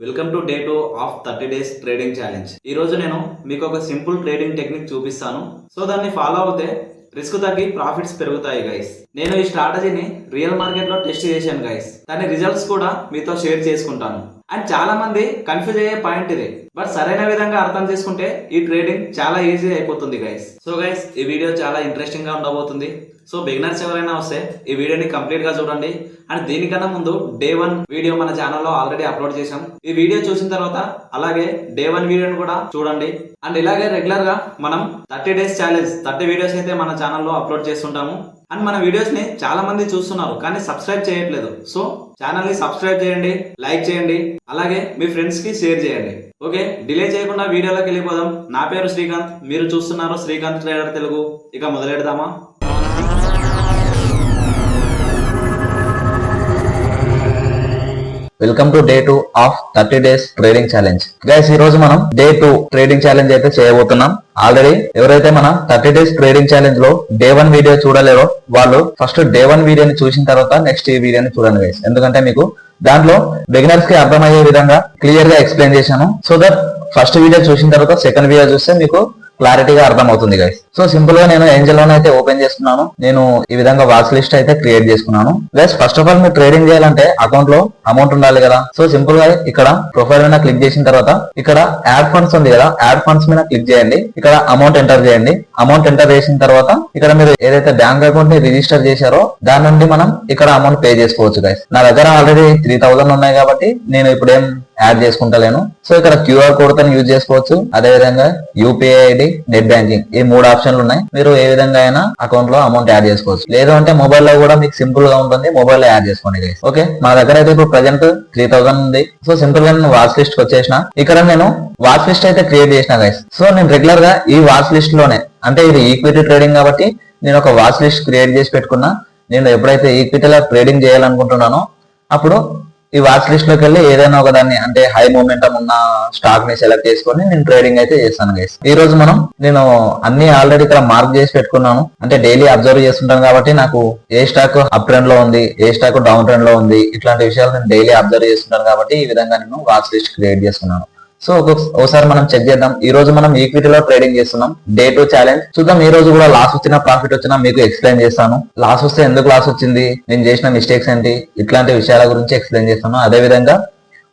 Welcome to day two of thirty days trading challenge ఈ రోజు నేను మీకు ఒక సింపుల్ ట్రేడింగ్ టెక్నిక్ చూపిస్తాను. సో దాన్ని ఫాలో అవుతే రిస్క్ తగ్గి ప్రాఫిట్స్ పెరుగుతాయి గైస్ నేను ఈ స్ట్రాటజీని రియల్ మార్కెట్లో టెస్ట్ చేశాను గైస్ దాని రిజల్ట్స్ కూడా మీతో షేర్ చేసుకుంటాను. అండ్ చాలా మంది కన్ఫ్యూజ్ అయ్యే పాయింట్ ఇది. బట్ సరైన విధంగా అర్థం చేసుకుంటే ఈ ట్రేడింగ్ చాలా ఈజీ అయిపోతుంది గైస్ సో గైస్ ఈ వీడియో చాలా ఇంట్రెస్టింగ్గా ఉండబోతుంది. సో బిగినర్స్ ఎవరైనా వస్తే ఈ వీడియోని కంప్లీట్గా చూడండి. అండ్ దీనికన్నా ముందు డే వన్ వీడియో మన ఛానల్లో ఆల్రెడీ అప్లోడ్ చేసాం ఈ వీడియో చూసిన తర్వాత అలాగే డే వన్ వీడియోని కూడా చూడండి. అండ్ ఇలాగే రెగ్యులర్గా మనం thirty days challenge thirty videos అయితే మన ఛానల్లో అప్లోడ్ చేస్తుంటాము. అండ్ మన వీడియోస్ని చాలా మంది చూస్తున్నారు కానీ సబ్స్క్రైబ్ చేయట్లేదు. సో ఛానల్ని సబ్స్క్రైబ్ చేయండి లైక్ చేయండి అలాగే మీ ఫ్రెండ్స్కి షేర్ చేయండి. ఓకే డిలే చేయకుండా వీడియోలోకి వెళ్ళిపోదాం. నా పేరు శ్రీకాంత్. మీరు చూస్తున్నారు శ్రీకాంత్ ట్రేడర్ తెలుగు ఇక మొదలెడదామా? Welcome to day two of thirty days trading challenge guys ఈ రోజు మనం డే టూ ట్రేడింగ్ ఛాలెంజ్ అయితే చేయబోతున్నాం. ఆల్రెడీ ఎవరైతే మన థర్టీ డేస్ ట్రేడింగ్ ఛాలెంజ్లో డే వన్ వీడియో చూడలేరో వాళ్ళు ఫస్ట్ డే వన్ వీడియోని చూసిన తర్వాత నెక్స్ట్ ఈ వీడియోని చూడండి గైస్ ఎందుకంటే మీకు దాంట్లో బిగినర్స్కి అర్థమయ్యే విధంగా క్లియర్గా ఎక్స్ప్లెయిన్ చేశాను. సో దట్ ఫస్ట్ వీడియో చూసిన తర్వాత సెకండ్ వీడియో చూస్తే మీకు క్లారిటీగా అర్థం అవుతుంది గైస్ సో సింపుల్గా నేను ఏంజల్ లోన్ అయితే ఓపెన్ చేస్తున్నాను. నేను ఈ విధంగా వాచ్ లిస్ట్ అయితే క్రియేట్ చేసుకున్నాను. గైస్ ఫస్ట్ ఆఫ్ ఆల్ మీరు ట్రేడింగ్ చేయాలంటే అకౌంట్లో అమౌంట్ ఉండాలి కదా. సో సింపుల్గా ఇక్కడ ప్రొఫైల్ మీద క్లిక్ చేసిన తర్వాత ఇక్కడ యాడ్ ఫండ్స్ ఉంది కదా. యాడ్ ఫండ్స్ మీద క్లిక్ చేయండి. ఇక్కడ అమౌంట్ ఎంటర్ చేయండి. అమౌంట్ ఎంటర్ చేసిన తర్వాత ఇక్కడ మీరు ఏదైతే బ్యాంక్ అకౌంట్ని రిజిస్టర్ చేశారో దాని నుండి మనం ఇక్కడ అమౌంట్ పే చేసుకోవచ్చు గైస్ నా దగ్గర ఆల్రెడీ త్రీ థౌసండ్ ఉన్నాయి కాబట్టి నేను ఇప్పుడు ఏం యాడ్ చేసుకుంటలేను. సో ఇక్కడ క్యూఆర్ కోడ్తో యూజ్ చేసుకోవచ్చు. అదే విధంగా యూపీఐ ఐడి నెట్ బ్యాంకింగ్ ఈ మూడు ఆప్షన్లు ఉన్నాయి. మీరు ఏ విధంగా అయినా అకౌంట్లో అమౌంట్ యాడ్ చేసుకోవచ్చు. లేదు అంటే మొబైల్లో కూడా మీకు సింపుల్గా ఉంటుంది. మొబైల్లో యాడ్ చేసుకోండి గైస్ ఓకే మా దగ్గర అయితే ఇప్పుడు ప్రజెంట్ త్రీ థౌసండ్ ఉంది. సో సింపుల్గా నేను వాచ్ లిస్ట్ వచ్చేసిన. ఇక్కడ నేను వాచ్ లిస్ట్ అయితే క్రియేట్ చేసిన గైస్ సో నేను రెగ్యులర్గా ఈ వాచ్ లిస్ట్లోనే అంటే ఇది ఈక్విటీ ట్రేడింగ్ కాబట్టి నేను ఒక వాచ్ లిస్ట్ క్రియేట్ చేసి పెట్టుకున్నా. నేను ఎప్పుడైతే ఈక్విటీలో ట్రేడింగ్ చేయాలనుకుంటున్నానో అప్పుడు ఈ వాచ్ లిస్ట్లోకి వెళ్ళి ఏదైనా ఒక దాన్ని అంటే హై మూమెంటం ఉన్న స్టాక్ని సెలెక్ట్ చేసుకొని నేను ట్రేడింగ్ అయితే చేస్తాను గైస్ ఈ రోజు మనం నేను అన్ని ఆల్రెడీ ఇక్కడ మార్క్ చేసి పెట్టుకున్నాను. అంటే డైలీ అబ్జర్వ్ చేస్తుంటాను కాబట్టి నాకు ఏ స్టాక్ అప్ ట్రెండ్లో ఉంది ఏ స్టాక్ డౌన్ ట్రెండ్లో ఉంది ఇట్లాంటి విషయాలు నేను డైలీ అబ్జర్వ్ చేస్తుంటాను కాబట్టి ఈ విధంగా నేను వాచ్ లిస్ట్ క్రియేట్ చేసుకున్నాను. సో ఒకసారి మనం చెక్ చేద్దాం. ఈ రోజు మనం ఈక్విటీలో ట్రేడింగ్ చేస్తున్నాం. డే టు ఛాలెంజ్ చూద్దాం ఈ రోజు కూడా లాస్ వచ్చినా ప్రాఫిట్ వచ్చినా మీకు ఎక్స్ప్లెయిన్ చేస్తాను. లాస్ వస్తే ఎందుకు లాస్ వచ్చింది? నేను చేసిన మిస్టేక్స్ ఏంటి? ఇట్లాంటి విషయాల గురించి ఎక్స్ప్లెయిన్ చేస్తాను. అదే విధంగా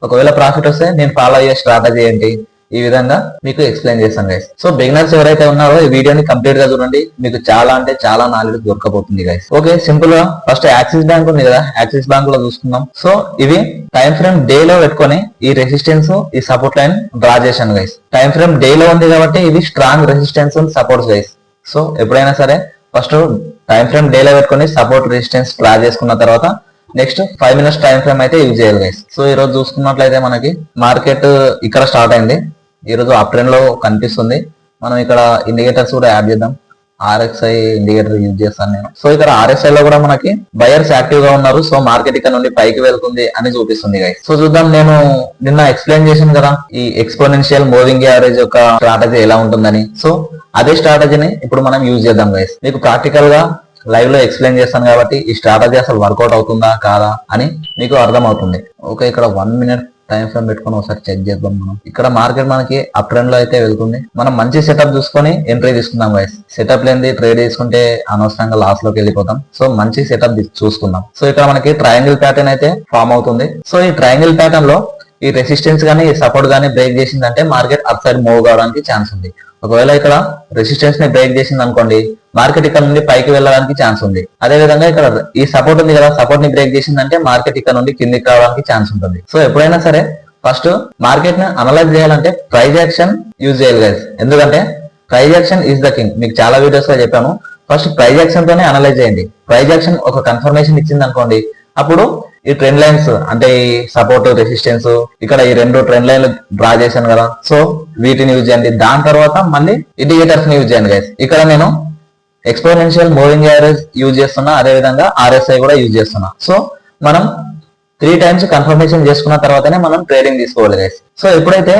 ఒకవేళ ప్రాఫిట్ వస్తే నేను ఫాలో అయ్యే స్ట్రాటజీ ఏంటి? ఈ విధంగా మీకు ఎక్స్ప్లెయిన్ చేస్తాను గైస్ సో బిగినర్స్ ఎవరైతే ఉన్నారో ఈ వీడియోని కంప్లీట్గా చూడండి. మీకు చాలా అంటే చాలా నాలెడ్జ్ దొరకబోతుంది గైస్ ఓకే సింపుల్గా. ఫస్ట్ యాక్సిస్ బ్యాంక్ ఉంది కదా. యాక్సిస్ బ్యాంక్లో చూసుకుందాం. సో ఇవి టైం ఫ్రేమ్ డే లో పెట్టుకొని ఈ రెసిస్టెన్స్ ఈ సపోర్ట్ లైన్ డ్రా చేశాను గైస్ టైం ఫ్రేమ్ డే లో ఉంది కాబట్టి ఇది strong resistance supports guys so ఎప్పుడైనా సరే ఫస్ట్ టైం ఫ్రేమ్ డే లో పెట్టుకొని సపోర్ట్ రెసిస్టెన్స్ డ్రా చేసుకున్న తర్వాత next five minutes time frame అయితే యూజ్ చేయాలి గైస్ సో ఈ రోజు చూసుకున్నట్లయితే మనకి మార్కెట్ ఇక్కడ స్టార్ట్ అయింది. ఈ రోజు అప్ ట్రెండ్లో కనిపిస్తుంది. మనం ఇక్కడ ఇండికేటర్స్ కూడా యాడ్ చేద్దాం. ఆర్ఎక్స్ఐ ఇండికేటర్ యూజ్ చేస్తాను నేను. సో ఇక్కడ ఆర్ఎస్ఐ లో కూడా మనకి బయర్స్ యాక్టివ్గా ఉన్నారు. సో మార్కెట్ ఇక్కడ నుండి పైకి వెళ్తుంది అని చూపిస్తుంది గైస్ సో చూద్దాం నేను నిన్న ఎక్స్ప్లెయిన్ చేసింది కదా ఈ ఎక్స్పోనెన్షియల్ మూవింగ్ యావరేజ్ యొక్క స్ట్రాటజీ ఎలా ఉంటుందని. సో అదే స్ట్రాటజీని ఇప్పుడు మనం యూజ్ చేద్దాం గైస్ మీకు ప్రాక్టికల్గా లైవ్లో ఎక్స్ప్లెయిన్ చేస్తాను కాబట్టి ఈ స్ట్రాటజీ అసలు వర్కౌట్ అవుతుందా కాదా అని మీకు అర్థం అవుతుంది ఓకే ఇక్కడ వన్ మినిట్ టైం ఫ్రేమ్ పెట్టుకొని ఒకసారి చెక్ చేద్దాం మనం. ఇక్కడ మార్కెట్ మనకి అప్ ట్రెండ్లో అయితే వెళ్తుంది. మనం మంచి సెటప్ చూసుకొని ఎంట్రీ తీసుకుందాం వైస్ సెటప్ లేనిది ట్రేడ్ తీసుకుంటే అనవసరంగా లాస్లోకి వెళ్ళిపోతాం. సో మంచి సెటప్ చూసుకుందాం. సో ఇక్కడ మనకి ట్రయాంగిల్ ప్యాటర్న్ అయితే ఫామ్ అవుతుంది. సో ఈ ట్రయాంగిల్ ప్యాటర్న్లో ఈ రెసిస్టెన్స్ గానీ సపోర్ట్ గానీ బ్రేక్ చేసిందంటే మార్కెట్ అప్ సైడ్ మూవ్ కావడానికి ఛాన్స్ ఉంది. ఒకవేళ ఇక్కడ రెసిస్టెన్స్ని బ్రేక్ చేసింది అనుకోండి మార్కెట్ ఇక్కడ నుండి పైకి వెళ్ళడానికి ఛాన్స్ ఉంది. అదే విధంగా ఇక్కడ ఈ సపోర్ట్ ఉంది కదా సపోర్ట్ని బ్రేక్ చేసిందంటే మార్కెట్ ఇక్కడ నుండి కిందికి రావడానికి ఛాన్స్ ఉంటుంది. సో ఎప్పుడైనా సరే ఫస్ట్ మార్కెట్ని అనలైజ్ చేయాలంటే ప్రైజ్ యాక్షన్ యూజ్ చేయాలి గైస్ ఎందుకంటే price action is the king మీకు చాలా వీడియోస్లో చెప్పాను. ఫస్ట్ ప్రైజ్ యాక్షన్ తోనే అనలైజ్ చేయండి. ప్రైజ్ యాక్షన్ ఒక కన్ఫర్మేషన్ ఇచ్చింది అనుకోండి. అప్పుడు ఈ ట్రెండ్ లైన్స్ అంటే ఈ సపోర్ట్ రెసిస్టెన్స్ ఇక్కడ ఈ రెండు ట్రెండ్ లైన్లు డ్రా చేశాను కదా. సో వీటిని యూజ్ చేయండి. దాని తర్వాత మళ్ళీ ఇండికేటర్స్ని యూజ్ చేయండి గైస్ ఇక్కడ నేను ఎక్స్పోనెన్షియల్ మూవింగ్ యావరేజ్ యూజ్ చేస్తున్నా అదే విధంగా ఆర్ఎస్ఐ కూడా యూజ్ చేస్తున్నా. సో మనం త్రీ టైమ్స్ కన్ఫర్మేషన్ చేసుకున్న తర్వాతనే మనం ట్రేడింగ్ తీసుకోవాలి సో ఎప్పుడైతే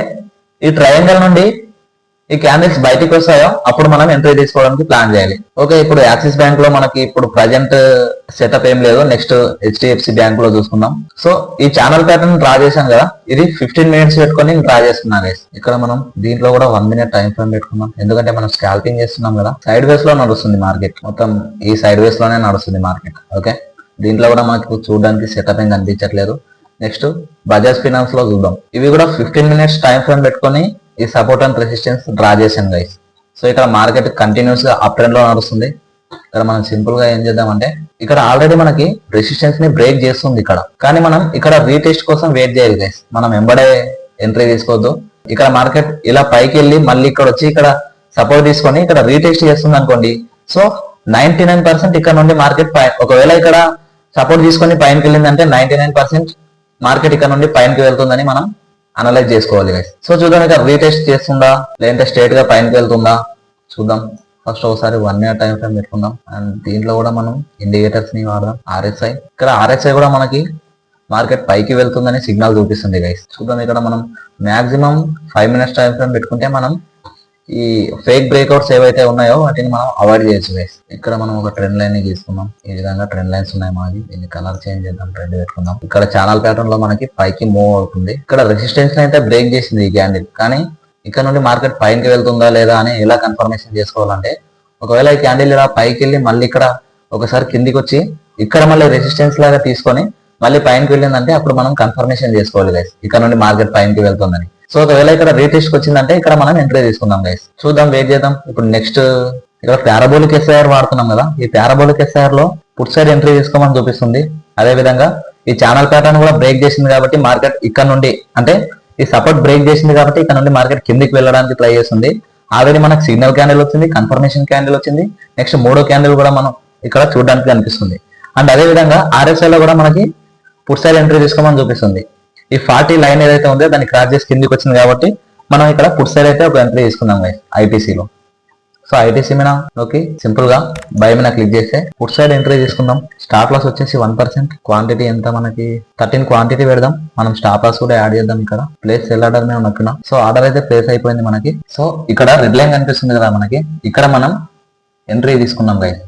ఈ ట్రయాంగల్ నుండి ఈ క్యాండిల్స్ బయటకు వస్తాయో అప్పుడు మనం ఎంట్రీ తీసుకోవడానికి ప్లాన్ చేయాలి. ఓకే ఇప్పుడు యాక్సిస్ బ్యాంక్లో మనకి ఇప్పుడు ప్రజెంట్ సెటప్ ఏం లేదు. నెక్స్ట్ హెచ్డిఎఫ్సి బ్యాంక్లో చూసుకుందాం. సో ఈ ఛానల్ ప్యాటర్న్ డ్రా చేశాను కదా ఇది ఫిఫ్టీన్ మినిట్స్ పెట్టుకొని డ్రా చేస్తున్నాను ఇక్కడ మనం దీంట్లో కూడా వన్ మినిట్ టైం ఫ్రేమ్ పెట్టుకున్నాం. ఎందుకంటే మనం స్కాల్పింగ్ చేస్తున్నాం కదా. సైడ్ వేస్లో నడుస్తుంది మార్కెట్ మొత్తం ఈ సైడ్ వేస్లోనే నడుస్తుంది మార్కెట్ ఓకే దీంట్లో కూడా మనకు చూడడానికి సెటప్ ఏం కనిపించట్లేదు. నెక్స్ట్ బజాజ్ ఫినాన్స్లో చూద్దాం. ఇవి కూడా ఫిఫ్టీన్ మినిట్స్ టైం ఫ్రేమ్ పెట్టుకొని ఈ సపోర్ట్ అండ్ రెసిస్టెన్స్ డ్రా చేశాను గైస్ సో ఇక్కడ మార్కెట్ కంటిన్యూస్గా అప్ ట్రెండ్లో నడుస్తుంది. ఇక్కడ మనం సింపుల్గా ఏం చేద్దామంటే ఇక్కడ ఆల్రెడీ మనకి రెసిస్టెన్స్ని బ్రేక్ చేస్తుంది ఇక్కడ. కానీ మనం ఇక్కడ రీటెస్ట్ కోసం వెయిట్ చేయాలి గైస్ మనం వెంబడే ఎంట్రీ తీసుకోవద్దు. ఇక్కడ మార్కెట్ ఇలా పైకి వెళ్ళి మళ్ళీ ఇక్కడ వచ్చి ఇక్కడ సపోర్ట్ తీసుకొని ఇక్కడ రీటెస్ట్ చేస్తుంది అనుకోండి. సో నైన్టీ నైన్ పర్సెంట్ ఇక్కడ నుండి మార్కెట్ ఒకవేళ ఇక్కడ సపోర్ట్ తీసుకొని పైనకి వెళ్ళిందంటే నైన్టీ నైన్ పర్సెంట్ మార్కెట్ ఇక్కడ నుండి పైనకి వెళ్తుందని మనం అనలైజ్ చేసుకోవాలి గైస్ సో చూద్దాం ఇక రీటెస్ట్ చేస్తుందా? లేదంటే స్ట్రేట్గా పైనకి వెళ్తుందా? చూద్దాం. ఫస్ట్ ఒకసారి వన్ ఇయర్ టైం ఫ్రేమ్ పెట్టుకుందాం. అండ్ దీంట్లో కూడా మనం ఇండికేటర్స్ని వాడదాం. ఆర్ఎస్ఐ ఇక్కడ ఆర్ఎస్ఐ కూడా మనకి మార్కెట్ పైకి వెళ్తుందని సిగ్నల్ చూపిస్తుంది గైస్ చూద్దాం ఇక్కడ మనం maximum five minutes time frame పెట్టుకుంటే మనం ఈ ఫేక్ బ్రేక్అవుట్స్ ఏవైతే ఉన్నాయో వాటిని మనం అవాయిడ్ చేయొచ్చు గైస్ ఇక్కడ మనం ఒక ట్రెండ్ లైన్ని తీసుకుందాం ఈ విధంగా ట్రెండ్ లైన్స్ ఉన్నాయి మాది. దీన్ని కలర్ చేంజ్ చేద్దాం ట్రెండ్ పెట్టుకుందాం. ఇక్కడ ఛానల్ ప్యాటర్న్లో మనకి పైకి మూవ్ అవుతుంది. ఇక్కడ రెసిస్టెన్స్ అయితే బ్రేక్ చేసింది ఈ క్యాండిల్ కానీ ఇక్కడ నుండి మార్కెట్ పైకి వెళ్తుందా లేదా అని ఎలా కన్ఫర్మేషన్ చేసుకోవాలంటే ఒకవేళ ఈ క్యాండిల్ ఇలా పైకి వెళ్ళి మళ్ళీ ఇక్కడ ఒకసారి కిందికి వచ్చి ఇక్కడ మళ్ళీ రెసిస్టెన్స్ లాగా తీసుకొని మళ్ళీ పైనకి వెళ్ళిందంటే అప్పుడు మనం కన్ఫర్మేషన్ చేసుకోవాలి గైస్ ఇక్కడ నుండి మార్కెట్ పైనకి వెళ్తుందని. సో ఒకవేళ ఇక్కడ రీటెస్ట్ వచ్చిందంటే ఇక్కడ మనం ఎంట్రీ తీసుకుందాం గైస్ చూద్దాం వెయిట్ చేద్దాం. ఇప్పుడు నెక్స్ట్ ఇక్కడ పారాబోలిక్ ఎస్ఐఆర్ వాడుతున్నాం కదా. ఈ పారాబోలిక్ ఎస్ఐఆర్లో పుట్ సైడ్ ఎంట్రీ తీసుకోమని చూపిస్తుంది. అదే విధంగా ఈ ఛానల్ ప్యాటర్న్ కూడా బ్రేక్ చేసింది కాబట్టి మార్కెట్ ఇక్కడ నుండి అంటే ఈ సపోర్ట్ బ్రేక్ చేసింది కాబట్టి ఇక్కడ నుండి మార్కెట్ కిందికి వెళ్ళడానికి ట్రై చేస్తుంది. ఆల్రెడీ మనకు సిగ్నల్ క్యాండిల్ వచ్చింది కన్ఫర్మేషన్ క్యాండిల్ వచ్చింది. నెక్స్ట్ మూడో క్యాండిల్ కూడా మనం ఇక్కడ చూడడానికి కనిపిస్తుంది. అండ్ అదే విధంగా RSI లో కూడా మనకి పుట్ సైడ్ ఎంట్రీ తీసుకోమని చూపిస్తుంది. ఈ ఫార్టీ లైన్ ఏదైతే ఉందో దాన్ని క్రాస్ చేసి కిందికి వచ్చింది కాబట్టి మనం ఇక్కడ పుట్ సైడ్ అయితే ఒక ఎంట్రీ తీసుకుందాం ఐటీసీలో సో ఐటీసీ మీద ఓకే సింపుల్గా బై మీద క్లిక్ చేస్తే పుట్ సైడ్ ఎంట్రీ తీసుకుందాం. స్టాప్ లాస్ వచ్చేసి వన్ పర్సెంట్. క్వాంటిటీ ఎంత మనకి? థర్టీన్ క్వాంటిటీ పెడదాం. మనం స్టాప్ లాస్ కూడా యాడ్ చేద్దాం ఇక్కడ. ప్లేస్ సెల్ ఆర్డర్ మీద నొక్కినాం సో ఆర్డర్ అయితే ప్లేస్ అయిపోయింది మనకి. సో ఇక్కడ రెడ్ లైన్ కనిపిస్తుంది కదా మనకి. ఇక్కడ మనం ఎంట్రీ తీసుకున్నాం గైస్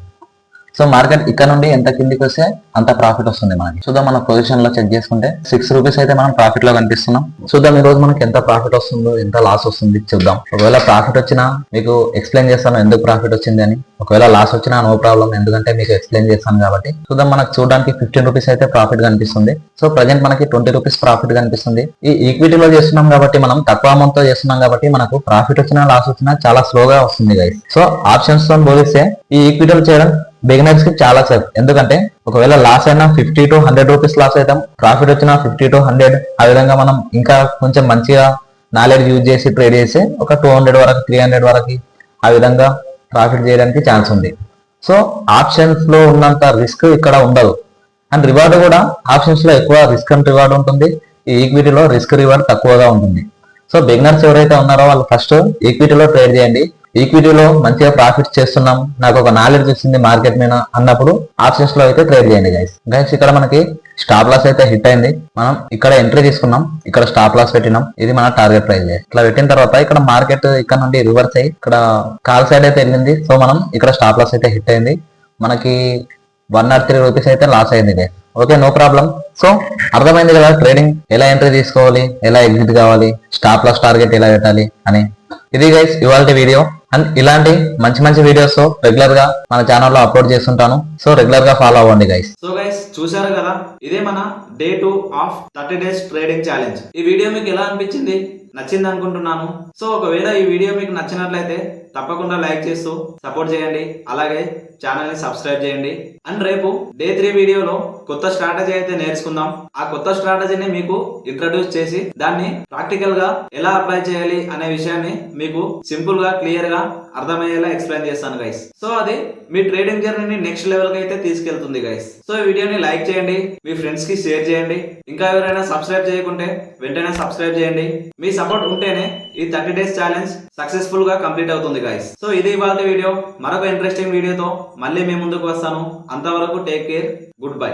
సో మార్కెట్ ఇక్కడ నుండి ఎంత కిందికి వస్తే అంత ప్రాఫిట్ వస్తుంది మనకి. చూద్దాం మన పొజిషన్లో చెక్ చేసుకుంటే సిక్స్ రూపీస్ అయితే మనం ప్రాఫిట్లో కనిపిస్తున్నాం. చూద్దాం ఈ రోజు మనకి ఎంత ప్రాఫిట్ వస్తుందో ఎంత లాస్ వస్తుంది చూద్దాం. ఒకవేళ ప్రాఫిట్ వచ్చినా మీకు ఎక్స్ప్లెయిన్ చేస్తాను ఎందుకు ప్రాఫిట్ వచ్చింది అని. ఒకవేళ లాస్ వచ్చినా నో ప్రాబ్లం ఎందుకంటే మీకు ఎక్స్ప్లెయిన్ చేస్తాను కాబట్టి. చూద్దాం మనకు చూడడానికి ఫిఫ్టీన్ రూపీస్ అయితే ప్రాఫిట్ కనిపిస్తుంది. సో ప్రజెంట్ మనకి ట్వంటీ రూపీస్ ప్రాఫిట్ కనిపిస్తుంది. ఈ ఈక్విటీలో చేస్తున్నాం కాబట్టి మనం తక్కువ అమౌంట్తో చేస్తున్నాం కాబట్టి మనకు ప్రాఫిట్ వచ్చినా లాస్ వచ్చినా చాలా స్లోగా వస్తుంది గైస్ సో ఆప్షన్స్తో పోలిస్తే ఈ ఈక్విటీలో చేయడం బిగినర్స్కి చాలా సేఫ్ ఎందుకంటే ఒకవేళ లాస్ అయినా fifty to hundred rupees loss అవుతాం ప్రాఫిట్ వచ్చినా ఫిఫ్టీ టు హండ్రెడ్ ఆ విధంగా మనం ఇంకా కొంచెం మంచిగా నాలెడ్జ్ యూజ్ చేసి ట్రేడ్ చేసి ఒక టూ హండ్రెడ్ వరకు త్రీ హండ్రెడ్ వరకు ఆ విధంగా ప్రాఫిట్ చేయడానికి ఛాన్స్ ఉంది. సో ఆప్షన్స్లో ఉన్నంత రిస్క్ ఇక్కడ ఉండదు. అండ్ రివార్డ్ కూడా ఆప్షన్స్లో ఎక్కువ రిస్క్ అండ్ రివార్డ్ ఉంటుంది. ఈ ఈక్విటీలో రిస్క్ రివార్డ్ తక్కువగా ఉంటుంది. సో బిగినర్స్ ఎవరైతే ఉన్నారో వాళ్ళు ఫస్ట్ ఈక్విటీలో ట్రేడ్ చేయండి. ఈక్విటీలో మంచిగా ప్రాఫిట్ చేస్తున్నాం. నాకు ఒక నాలెడ్జ్ వచ్చింది మార్కెట్ మీద అన్నప్పుడు ఆప్షన్స్లో అయితే ట్రేడ్ చేయండి గైస్ గైస్ ఇక్కడ మనకి స్టాప్ లాస్ అయితే హిట్ అయింది. మనం ఇక్కడ ఎంట్రీ తీసుకున్నాం. ఇక్కడ స్టాప్ లాస్ పెట్టినాం. ఇది మన టార్గెట్ ప్రైస్ ఇట్లా పెట్టిన తర్వాత ఇక్కడ మార్కెట్ ఇక్కడ నుండి రివర్స్ అయ్యి ఇక్కడ కాల్ సైడ్ అయితే వెళ్ళింది. సో మనం ఇక్కడ స్టాప్ లాస్ అయితే హిట్ అయింది. మనకి వన్ నాట్ త్రీ రూపీస్ అయితే లాస్ అయింది ఓకే నో ప్రాబ్లం సో అర్థమైంది కదా ట్రేడింగ్ ఎలా ఎంట్రీ తీసుకోవాలి ఎలా ఎగ్జిట్ కావాలి స్టాప్ లాస్ టార్గెట్ ఎలా పెట్టాలి అని. ఇది గైస్ ఇవాళ వీడియో అండ్ ఇలాంటి మంచి మంచి వీడియోస్ రెగ్యులర్గా మన ఛానల్లో అప్లోడ్ చేస్తుంటాను. సో రెగ్యులర్గా ఫాలో అవ్వండి గైస్ సో గైస్ చూసారు కదా ఇదే మన day two of thirty days trading challenge ఈ వీడియో మీకు ఎలా అనిపించింది? నచ్చింది అనుకుంటున్నాను. సో ఒకవేళ ఈ వీడియో మీకు నచ్చినట్లయితే తప్పకుండా లైక్ చేస్తూ సపోర్ట్ చేయండి. అలాగే ఛానల్ని సబ్స్క్రైబ్ చేయండి. అండ్ రేపు డే త్రీ వీడియోలో కొత్త స్ట్రాటజీ అయితే నేర్చుకుందాం. ఆ కొత్త స్ట్రాటజీని మీకు ఇంట్రడ్యూస్ చేసి దాన్ని ప్రాక్టికల్గా ఎలా అప్లై చేయాలి అనే విషయాన్ని మీకు సింపుల్గా క్లియర్గా అర్థమయ్యేలా ఎక్స్ప్లెయిన్ చేస్తాను గైస్ సో అది మీ ట్రేడింగ్ జర్నీని నెక్స్ట్ లెవెల్కి అయితే తీసుకెళ్తుంది గైస్ సో ఈ వీడియోని లైక్ చేయండి మీ ఫ్రెండ్స్కి షేర్ చేయండి. ఇంకా ఎవరైనా సబ్స్క్రైబ్ చేయకుంటే వెంటనే సబ్స్క్రైబ్ చేయండి. మీ సపోర్ట్ ఉంటేనే ఈ థర్టీ డేస్ ఛాలెంజ్ సక్సెస్ఫుల్గా కంప్లీట్ అవుతుంది గాయస్ సో ఇది ఇవాళ వీడియో మరొక ఇంట్రెస్టింగ్ వీడియోతో మళ్ళీ మీ ముందుకు వస్తాను. అంతవరకు టేక్ కేర్ గుడ్ బై